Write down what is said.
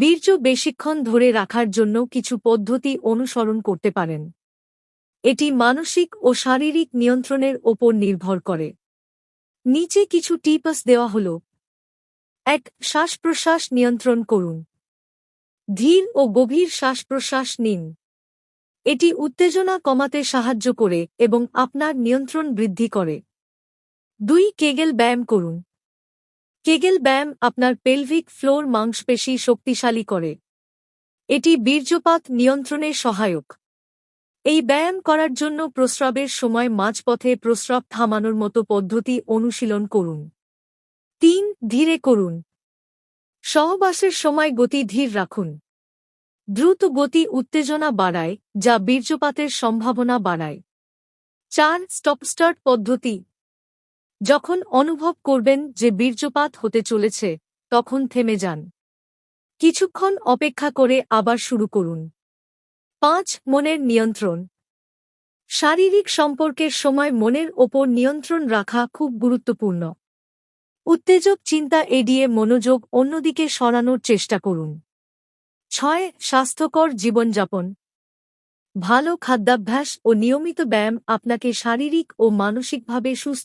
বীর্য বেশিক্ষণ ধরে রাখার জন্য কিছু পদ্ধতি অনুসরণ করতে পারেন। এটি মানসিক ও শারীরিক নিয়ন্ত্রণের ওপর নির্ভর করে। নিচে কিছু টিপস দেওয়া হল। এক শ্বাস প্রশ্বাস নিয়ন্ত্রণ করুন। ধীর ও গভীর শ্বাস প্রশ্বাস নিন। এটি উত্তেজনা কমাতে সাহায্য করে এবং আপনার নিয়ন্ত্রণ বৃদ্ধি করে। দুই, কেগেল ব্যায়াম করুন। কেগেল ব্যায়াম আপনার পেলভিক ফ্লোর মাংসপেশি শক্তিশালী করে। এটি বীর্যপাত নিয়ন্ত্রণে সহায়ক। এই ব্যায়াম করার জন্য প্রস্রাবের সময় মাঝপথে প্রস্রাব থামানোর মতো পদ্ধতি অনুশীলন করুন। তিন, ধীরে করুন। সহবাসের সময় গতি ধীর রাখুন। দ্রুত গতি উত্তেজনা বাড়ায়, যা বীর্যপাতের সম্ভাবনা বাড়ায়। চার স্টপ স্টার্ট পদ্ধতি যখন অনুভব করবেন যে বীর্যপাত হতে চলেছে, তখন থেমে যান। কিছুক্ষণ অপেক্ষা করে আবার শুরু করুন। পাঁচ, মনের নিয়ন্ত্রণ। শারীরিক সম্পর্কের সময় মনের ওপর নিয়ন্ত্রণ রাখা খুব গুরুত্বপূর্ণ। উত্তেজক চিন্তা এড়িয়ে মনোযোগ অন্যদিকে সরানোর চেষ্টা করুন। ছয়, স্বাস্থ্যকর জীবনযাপন। ভালো খাদ্যাভ্যাস ও নিয়মিত ব্যায়াম আপনাকে শারীরিক ও মানসিকভাবে সুস্থ